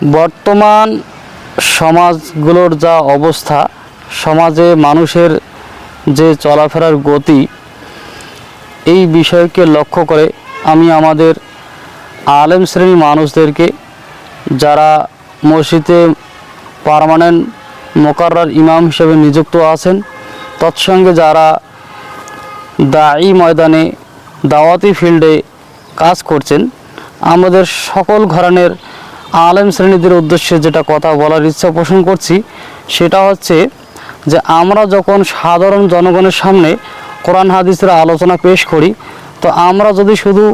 বর্তমান সমাজগুলোর যা অবস্থা, সমাজে মানুষের যে চলাফেরার গতি, এই বিষয়কে লক্ষ্য করে আমি আমাদের আলেম শ্রেণির মানুষদেরকে, যারা মসজিদে পার্মানেন্ট মোকাররার ইমাম হিসেবে নিযুক্ত আছেন, তৎসঙ্গে যারা দায়ী ময়দানে দাওয়াতি ফিল্ডে কাজ করছেন, আমাদের সকল ঘরানের আলেম শ্রেণীদের উদ্দেশ্যে যেটা কথা বলার ইচ্ছা পোষণ করছি, সেটা হচ্ছে যে আমরা যখন সাধারণ জনগণের সামনে কোরআন হাদিসের আলোচনা পেশ করি, তো আমরা যদি শুধু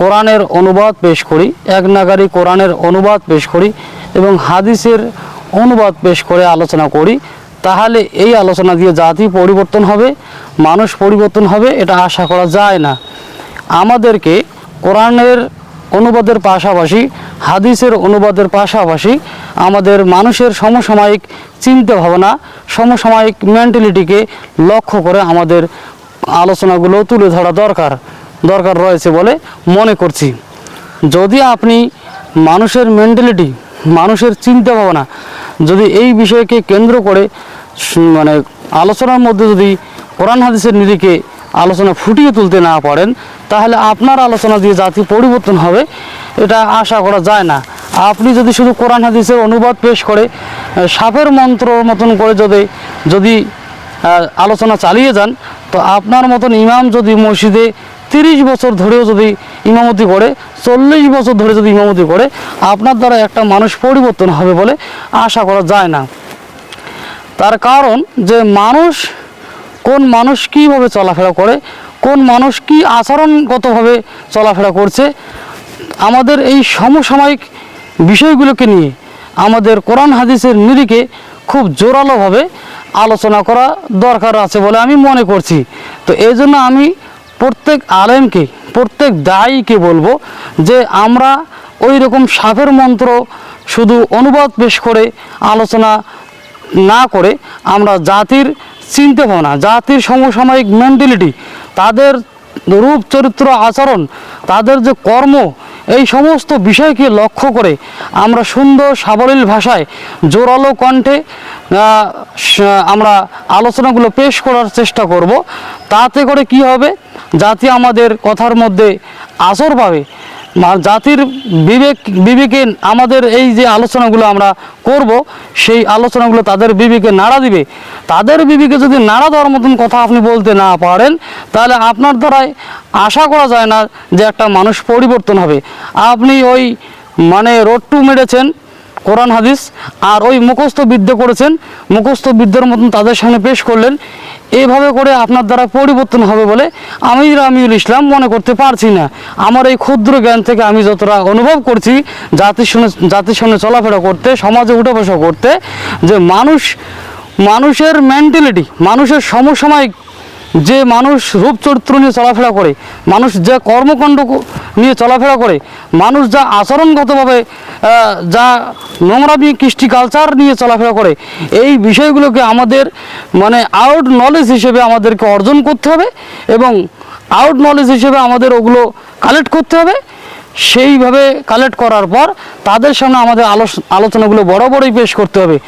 কোরআনের অনুবাদ পেশ করি, এক নাগারি কোরআনের অনুবাদ পেশ করি এবং হাদিসের অনুবাদ পেশ করে আলোচনা করি, তাহলে এই আলোচনা দিয়ে জাতি পরিবর্তন হবে, মানুষ পরিবর্তন হবে, এটা আশা করা যায় না। আমাদেরকে কোরআনের অনুবাদের পাশাপাশি, হাদিসের অনুবাদের পাশাপাশি আমাদের মানুষের সমসাময়িক চিন্তা ভাবনা সমসাময়িক মেন্টালিটিকে লক্ষ্য করে আমাদের আলোচনাগুলো তুলে ধরা দরকার দরকার রয়েছে বলে মনে করছি। যদি আপনি মানুষের মেন্টালিটি মানুষের চিন্তা ভাবনা যদি এই বিষয়কে কেন্দ্র করে মানে আলোচনার মধ্যে যদি কোরআন হাদিসের নিরিখে আলোচনা ফুটিয়ে তুলতে না পারেন, তাহলে আপনার আলোচনা দিয়ে জাতি পরিবর্তন হবে, এটা আশা করা যায় না। আপনি যদি শুধু কোরআন হাদিসের অনুবাদ পেশ করে সাপের মন্ত্র মতন করে যদি যদি আলোচনা চালিয়ে যান, তো আপনার মতন ইমাম যদি মসজিদে তিরিশ বছর ধরেও যদি ইমামতি করে, চল্লিশ বছর ধরে যদি ইমামতি করে, আপনার দ্বারা একটা মানুষ পরিবর্তন হবে বলে আশা করা যায় না। তার কারণ যে মানুষ কোন মানুষ কীভাবে চলাফেরা করে, কোন মানুষ কী আচরণগতভাবে চলাফেরা করছে, আমাদের এই সমসাময়িক বিষয়গুলোকে নিয়ে আমাদের কোরআন হাদিসের নিরিখে খুব জোরালোভাবে আলোচনা করা দরকার আছে বলে আমি মনে করছি। তো এই জন্য আমি প্রত্যেক আলেমকে, প্রত্যেক দায়ীকে বলব যে আমরা ওই রকম সাপের মন্ত্র শুধু অনুবাদ পেশ করে আলোচনা না করে আমরা জাতির চিন্তা ভাবনা জাতির সমসাময়িক মেন্টালিটি তাদের রূপ, চরিত্র, আচরণ, তাদের যে কর্ম, এই সমস্ত বিষয়কে লক্ষ্য করে আমরা সুন্দর, সাবলীল ভাষায় জোরালো কণ্ঠে আমরা আলোচনাগুলো পেশ করার চেষ্টা করব। তাতে করে কি হবে? জাতি আমাদের কথার মধ্যে আসর পাবে। জাতির বিবেক, বিবেকে আমাদের এই যে আলোচনাগুলো আমরা করব, সেই আলোচনাগুলো তাদের বিবেকে নাড়া দিবে। তাদের বিবেকে যদি নাড়া দেওয়ার মতন কথা আপনি বলতে না পারেন, তাহলে আপনার দ্বারাই আশা করা যায় না যে একটা মানুষ পরিবর্তন হবে। আপনি ওই মানে রোট্টু মেরেছেন, কোরআন হাদিস, আর ওই মুখস্থ বিদ্যা করেছেন, মুখস্থ বিদ্যার মতন তাদের সামনে পেশ করলেন এইভাবে করে আপনার দ্বারা পরিবর্তন হবে বলে আমি রামিউল ইসলাম মনে করতে পারছি না। আমার এই ক্ষুদ্র জ্ঞান থেকে আমি যতটা অনুভব করছি জাতির সঙ্গে জাতির সঙ্গে চলাফেরা করতে, সমাজে উঠে বসা করতে, যে মানুষ, মানুষের মেন্টালিটি মানুষের সমসাময়িক যে মানুষ রূপ চরিত্র নিয়ে চলাফেরা করে, মানুষ যে কর্মকাণ্ড নিয়ে চলাফেরা করে, মানুষ যা আচরণগতভাবে যা নোংরামি কৃষ্টি কালচার নিয়ে চলাফেরা করে, এই বিষয়গুলোকে আমাদের মানে আউট নলেজ হিসেবে আমাদেরকে অর্জন করতে হবে এবং আউট নলেজ হিসেবে আমাদের ওগুলো কালেক্ট করতে হবে। সেইভাবে কালেক্ট করার পর তাদের সামনে আমাদের আলোচ- আলোচনাগুলো বড় বড়ই পেশ করতে হবে।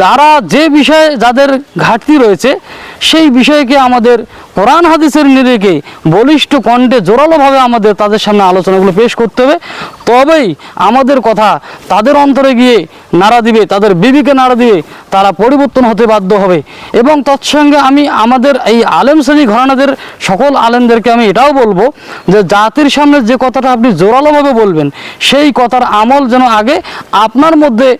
যারা যে বিষয়ে যাদের ঘাটতি রয়েছে, সেই বিষয়কে আমাদের কোরআন হাদিসের নিরিখে বলিষ্ঠ কণ্ঠে জোরালোভাবে আমাদের তাদের সামনে আলোচনাগুলো পেশ করতে হবে। তবেই আমাদের কথা তাদের অন্তরে গিয়ে নাড়া দিবে, তাদের বিবিকে নাড়া দিবে, তারা পরিবর্তন হতে বাধ্য হবে। এবং তৎসঙ্গে আমি আমাদের এই আলেম শ্রেণি ঘরানাদের সকল আলেমদেরকে আমি এটাও বলব যে জাতির সামনে যে কথাটা আপনি জোরালোভাবে বলবেন, সেই কথার আমল যেন আগে আপনার মধ্যে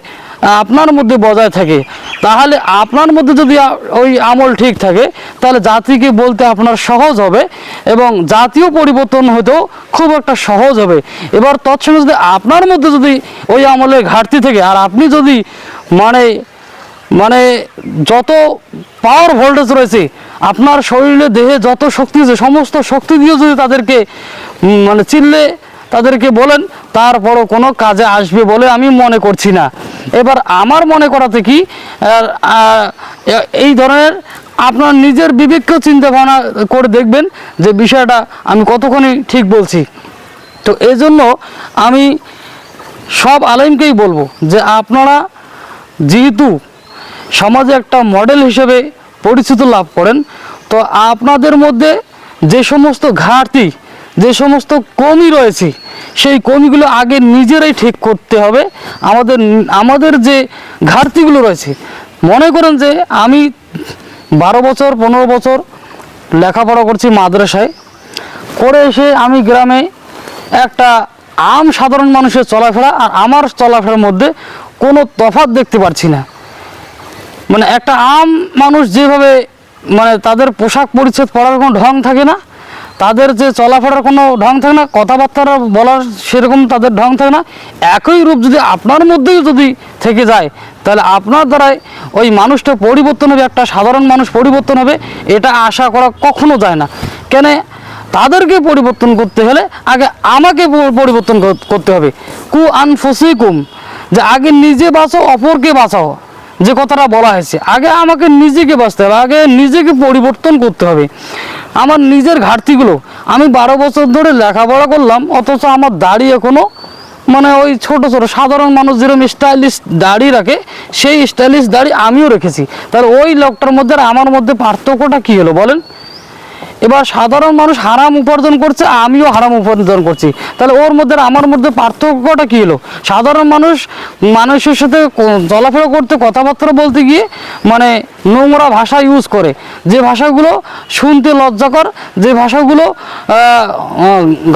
আপনার মধ্যে বজায় থাকে, তাহলে আপনার মধ্যে যদি ওই আমল ঠিক থাকে, তাহলে জাতিকে বলতে আপনার সহজ হবে এবং জাতীয় পরিবর্তন হতেও খুব একটা সহজ হবে। এবার তৎসঙ্গে যদি আপনার মধ্যে যদি ওই আমলের ঘাটতি থাকে, আর আপনি যদি মানে মানে যত পাওয়ার ভোল্টেজ রয়েছে, আপনার শরীরে, দেহে যত শক্তি আছে, সমস্ত শক্তি দিয়ে যদি তাদেরকে মানে চিনলে তাদেরকে বলেন, তারপরও কোনো কাজে আসবে বলে আমি মনে করছি না। এবার আমার মনে করাতে কি এই ধরনের আপনার নিজের বিবেককেও চিন্তা ভাবনা করে দেখবেন যে বিষয়টা আমি কতক্ষণই ঠিক বলছি। তো এই জন্য আমি সব আলেমকেই বলব যে আপনারা যেহেতু সমাজে একটা মডেল হিসেবে পরিচিত লাভ করেন, তো আপনাদের মধ্যে যে সমস্ত ঘাটতি যে সমস্ত কমি রয়েছে, সেই কমিগুলো আগে নিজেরাই ঠিক করতে হবে। আমাদের আমাদের যে ঘাটতিগুলো রয়েছে, মনে করেন যে আমি বারো বছর, পনেরো বছর লেখাপড়া করছি মাদ্রাসায়। করে এসে আমি গ্রামে একটা আম সাধারণ মানুষের চলাফেরা আর আমার চলাফেরার মধ্যে কোনো তফাৎ দেখতে পারছি না। মানে একটা আম মানুষ যেভাবে মানে তাদের পোশাক পরিচ্ছদ পরার কোনো ঢং থাকে না তাদের যে চলাফেরার কোনো ঢং থাকে না কথাবার্তা বলার সেরকম তাদের ঢং থাকে না। একই রূপ যদি আপনার মধ্যেই যদি থেকে যায়, তাহলে আপনার দ্বারাই ওই মানুষটা পরিবর্তন হবে, একটা সাধারণ মানুষ পরিবর্তন হবে, এটা আশা করা কখনো যায় না। কেন? তাদেরকে পরিবর্তন করতে হলে আগে আমাকে পরিবর্তন করতে হবে। কু আনফসিকুম, যে আগে নিজে বাঁচো, অপরকে বাঁচাও। যে কথাটা বলা হয়েছে, আগে আমাকে নিজেকে বাঁচতে হবে, আগে নিজেকে পরিবর্তন করতে হবে। আমার নিজের ঘাটতিগুলো, আমি বারো বছর ধরে লেখাপড়া করলাম, অথচ আমার দাড়ি এখনও মানে ওই ছোট ছোট, সাধারণ মানুষ যেরকম স্টাইলিশ দাড়ি রাখে, সেই স্টাইলিশ দাড়ি আমিও রেখেছি। তাহলে ওই লোকটার মধ্যে আর আমার মধ্যে পার্থক্যটা কী হলো বলেন? এবার সাধারণ মানুষ হারাম উপার্জন করছে, আমিও হারাম উপার্জন করছি। তাহলে ওর মধ্যে আমার মধ্যে পার্থক্যটা কী হলো? সাধারণ মানুষ মানুষের সাথে চলাফেরা করতে, কথাবার্তা বলতে গিয়ে মানে নোংরা ভাষা ইউজ করে। যে ভাষাগুলো শুনতে লজ্জাকর, যে ভাষাগুলো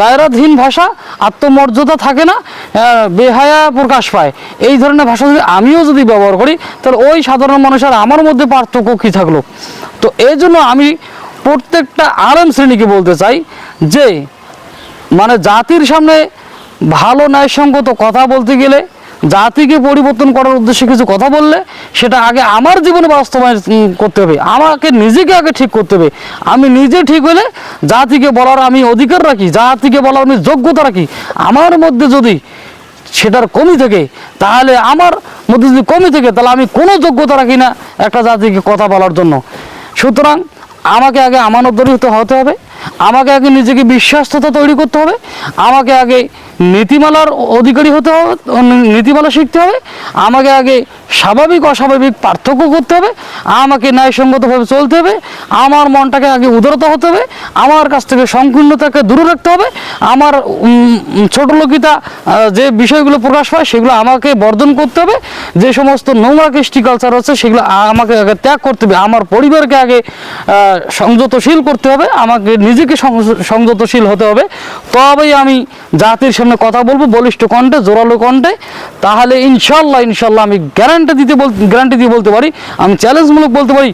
গায়রাতহীন ভাষা, আত্মমর্যাদা থাকে না বেহায়া প্রকাশ পায়। এই ধরনের ভাষা যদি আমিও যদি ব্যবহার করি, তাহলে ওই সাধারণ মানুষ আর আমার মধ্যে পার্থক্য কী থাকল? তো এই জন্য আমি প্রত্যেকটা আরাম শ্রেণীকে বলতে চাই যে মানে জাতির সামনে ভালো ন্যায়সঙ্গত কথা বলতে গেলে, জাতিকে পরিবর্তন করার উদ্দেশ্যে কিছু কথা বললে, সেটা আগে আমার জীবনে বাস্তবায়ন করতে হবে, আমাকে নিজেকে আগে ঠিক করতে হবে। আমি নিজে ঠিক হলে জাতিকে বলার আমি অধিকার রাখি, জাতিকে বলার আমি যোগ্যতা রাখি। আমার মধ্যে যদি সেটার কমি থাকে, তাহলে আমার মধ্যে যদি কমি থাকে, তাহলে আমি কোনো যোগ্যতা রাখি না একটা জাতিকে কথা বলার জন্য। সুতরাং আমাকে আগে আমানত হতে হবে আমাকে আগে নিজেকে বিশ্বাস্ততা তৈরি করতে হবে আমাকে আগে নীতিমালার অধিকারী হতে হবে নীতিমালা শিখতে হবে আমাকে আগে স্বাভাবিক অস্বাভাবিক পার্থক্য করতে হবে আমাকে ন্যায়সঙ্গতভাবে চলতে হবে আমার মনটাকে আগে উদারতা হতে হবে আমার কাছ থেকে সংকীর্ণতাকে দূরে রাখতে হবে আমার উম, ছোট লোকিতা যে বিষয়গুলো প্রকাশ পায় সেগুলো আমাকে বর্জন করতে হবে যে সমস্ত নোংরা কৃষ্টি কালচার আছে সেগুলো আমাকে আগে ত্যাগ করতে হবে আমার পরিবারকে আগে সংযতশীল করতে হবে আমাকে নিজেকে সংযতশীল হতে হবে তবেই আমি জাতির সামনে কথা বলব, বলিষ্ঠ কণ্ঠে, জোরালো কণ্ঠে, তাহলে ইনশাল্লাহ ইনশাল্লাহ আমি গ্যারান্টি দিতে বল গ্যারান্টি দিয়ে বলতে পারি, আমি চ্যালেঞ্জমূলক বলতে পারি,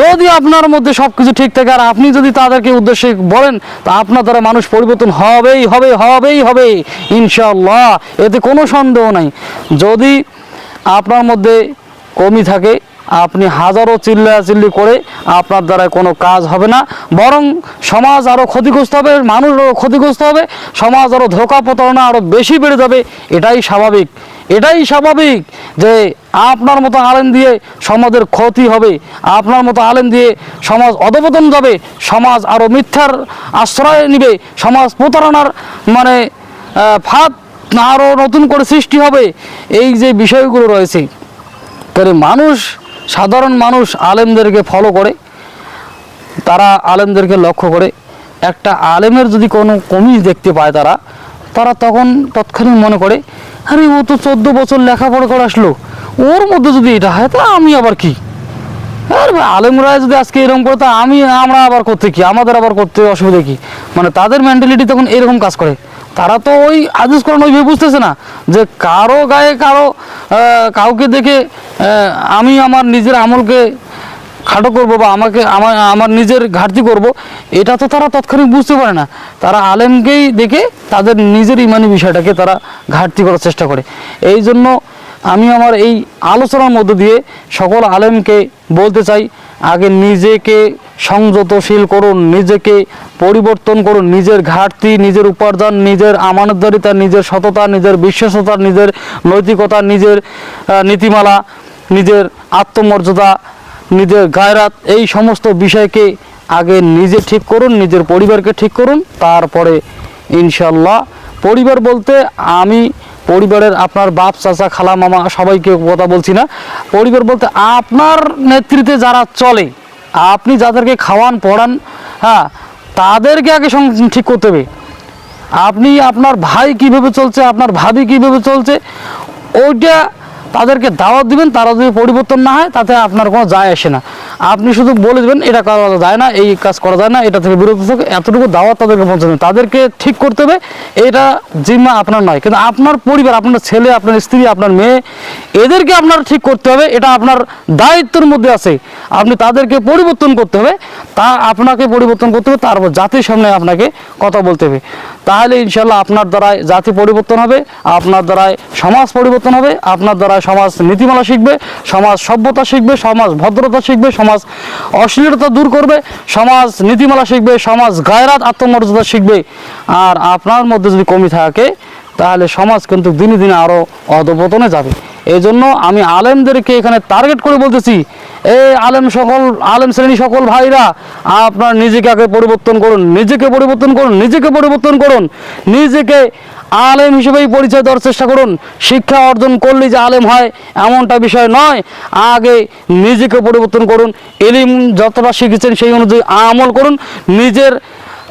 যদি আপনার মধ্যে সব কিছু ঠিক থাকে আর আপনি যদি তাদেরকে উদ্দেশ্যে বলেন, তা আপনার দ্বারা মানুষ পরিবর্তন হবেই হবে হবেই হবে ইনশাল্লাহ এতে কোনো সন্দেহ নাই। যদি আপনার মধ্যে কমি থাকে আপনি হাজারো চিল্লা চিল্লি করে আপনার দ্বারা কোনো কাজ হবে না। বরং সমাজ আরও ক্ষতিগ্রস্ত হবে মানুষ আরও ক্ষতিগ্রস্ত হবে, সমাজ আরও ধোকা প্রতারণা আরও বেশি বেড়ে যাবে, এটাই স্বাভাবিক। এটাই স্বাভাবিক যে আপনার মতো আলেম দিয়ে সমাজের ক্ষতি হবে, আপনার মতো আলেম দিয়ে সমাজ অধপতন যাবে, সমাজ আরও মিথ্যার আশ্রয় নিবে, সমাজ প্রতারণার মানে ফাঁদ আরও নতুন করে সৃষ্টি হবে, এই যে বিষয়গুলো রয়েছে। তাহলে মানুষ সাধারণ মানুষ আলেমদেরকে ফলো করে, তারা আলেমদেরকে লক্ষ্য করে। একটা আলেমের যদি কোনো কমিজ দেখতে পায় তারা তারা তখন তৎক্ষণিক মনে করে, আরে, ও তো চোদ্দ বছর লেখাপড়া করে আসলো। ওর মধ্যে যদি এটা হয়, তা আমি আবার কি? আর আলেমরা যদি আজকে এরকম করে, তা আমি, আমরা আবার করতে কি? আমাদের আবার করতে অসুবিধা কি? মানে তাদের মেন্টালিটি তখন এরকম কাজ করে। তারা তো ওই আদেশ করেন, ওইভাবে বুঝতেছে না যে কারও গায়ে কারও কাউকে দেখে আমি আমার নিজের আমলকে খাটো করব বা আমাকে, আমার আমার নিজের ঘাটতি করব, এটা তো তারা তৎক্ষণিক বুঝতে পারে না। তারা আলেমকেই দেখে তাদের নিজের ইমানি বিষয়টাকে তারা ঘাটতি করার চেষ্টা করে। এই জন্য আমি আমার এই আলোচনার মধ্য দিয়ে সকল আলেমকে বলতে চাই, আগে নিজেকে সংযতশীল করুন, নিজেকে পরিবর্তন করুন, নিজের ঘাটতি, নিজের উপার্জন, নিজের আমানতদারিতা, নিজের সততা, নিজের বিশ্বাসতা নিজের নৈতিকতা, নিজের নীতিমালা, নিজের আত্মমর্যাদা, নিজের গায়রাত, এই সমস্ত বিষয়কে আগে নিজে ঠিক করুন, নিজের পরিবারকে ঠিক করুন, তারপরে ইনশাল্লাহ পরিবার বলতে আমি পরিবারের আপনার বাপ, চাচা, খালা, মামা সবাইকে কথা বলছি না। পরিবার বলতে আপনার নেতৃত্বে যারা চলে, আপনি যাদেরকে খাওয়ান, পড়ান হ্যাঁ তাদেরকে আগে ঠিক করতে হবে। আপনি আপনার ভাই কীভাবে চলছে, আপনার ভাবি কীভাবে চলছে, ওইটা তাদেরকে দাওয়াত দিবেন, তারা যদি পরিবর্তন না হয়, তাতে আপনার কোনো যায় আসে না। আপনি শুধু বলে দেবেন, এটা করা যায় না, এই কাজ করা যায় না, এটা থেকে বিরত থাকে এতটুকু দাওয়াত তাদেরকে পৌঁছাবেন তাদেরকে ঠিক করতে হবে, এটা জিম্মা আপনার নয়, কিন্তু আপনার পরিবার, আপনার ছেলে, আপনার স্ত্রী, আপনার মেয়ে, এদেরকে আপনার ঠিক করতে হবে, এটা আপনার দায়িত্বের মধ্যে আছে। আপনি তাদেরকে পরিবর্তন করতে হবে, তা আপনাকে পরিবর্তন করতে হবে, তারপর জাতির সামনে আপনাকে কথা বলতে হবে। তাহলে ইনশাল্লাহ আপনার দ্বারাই জাতি পরিবর্তন হবে, আপনার দ্বারায় সমাজ পরিবর্তন হবে, আপনার দ্বারা সমাজ নীতিমালা শিখবে, সমাজ সভ্যতা শিখবে, সমাজ ভদ্রতা শিখবে, সমাজ অশ্লীলতা দূর করবে, সমাজ নীতিমালা শিখবে, সমাজ গায়রাত আত্মমর্যাদা শিখবে। আর আপনার মধ্যে যদি কমি থাকে, তাহলে সমাজ কিন্তু দিনে দিনে আরও অধপতনে যাবে। এই জন্য আমি আলেমদেরকে এখানে টার্গেট করে বলতেছি, এই আলেম সকল, আলেম শ্রেণি সকল ভাইরা, আপনার নিজেকে আগে পরিবর্তন করুন, নিজেকে পরিবর্তন করুন, নিজেকে পরিবর্তন করুন, নিজেকে আলেম হিসেবেই পরিচয় দেওয়ার চেষ্টা করুন, শিক্ষা অর্জন করলেই যে আলেম হয় এমনটা বিষয় নয়, আগে নিজেকে পরিবর্তন করুন এলিম যতটা শিখেছেন সেই অনুযায়ী আমল করুন, নিজের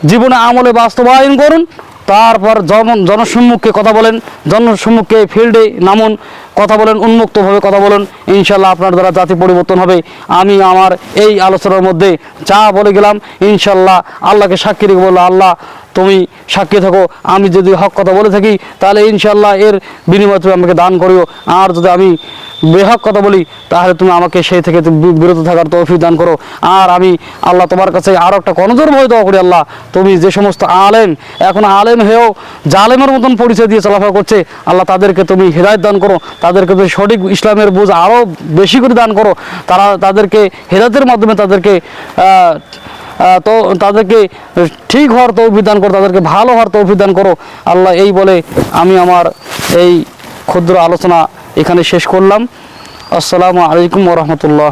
জীবনে আমলে বাস্তবায়ন করুন, তারপর জন, জনসম্মুখে কথা বলেন, জনসম্মুখে ফিল্ডে নামুন কথা বলেন, উন্মুক্তভাবে কথা বলেন, ইনশাল্লাহ আপনার দ্বারা জাতি পরিবর্তন হবে। আমি আমার এই আলোচনার মধ্যে যা বলে গেলাম, ইনশাল্লাহ আল্লাহকে সাক্ষী রেখে বলল আল্লাহ তুমি সাক্ষী থাকো, আমি যদি হক কথা বলে থাকি, তাহলে ইনশাল্লাহ এর বিনিময়ে তুমি আমাকে দান করিও। আর যদি আমি বেহক কথা বলি, তাহলে তুমি আমাকে সেই থেকে বিরত থাকার তৌফিক দান করো। আর আমি আল্লাহ তোমার কাছে আরও একটা কনজোর ভয় দেওয়া করি আল্লাহ। তুমি যে সমস্ত আলেম, এখন আলেম হয়েও জালেমের মতন পরিচয় দিয়ে চলাফেরা করছে, আল্লাহ তাদেরকে তুমি হৃদায়ত দান করো। তাদেরকে তুমি সঠিক ইসলামের বুঝ আরও বেশি করে দান করো। তারা তাদেরকে হেদায়তের মাধ্যমে তাদেরকে তো তাদেরকে ঠিক হওয়ার তৌফিক দান করো, তাদেরকে ভালো হওয়ার তৌফিক দান করো। আল্লাহ এই বলে আমি আমার এই ক্ষুদ্র আলোচনা এখানে শেষ করলাম। আসসালামু আলাইকুম রহমতুল্লাহ।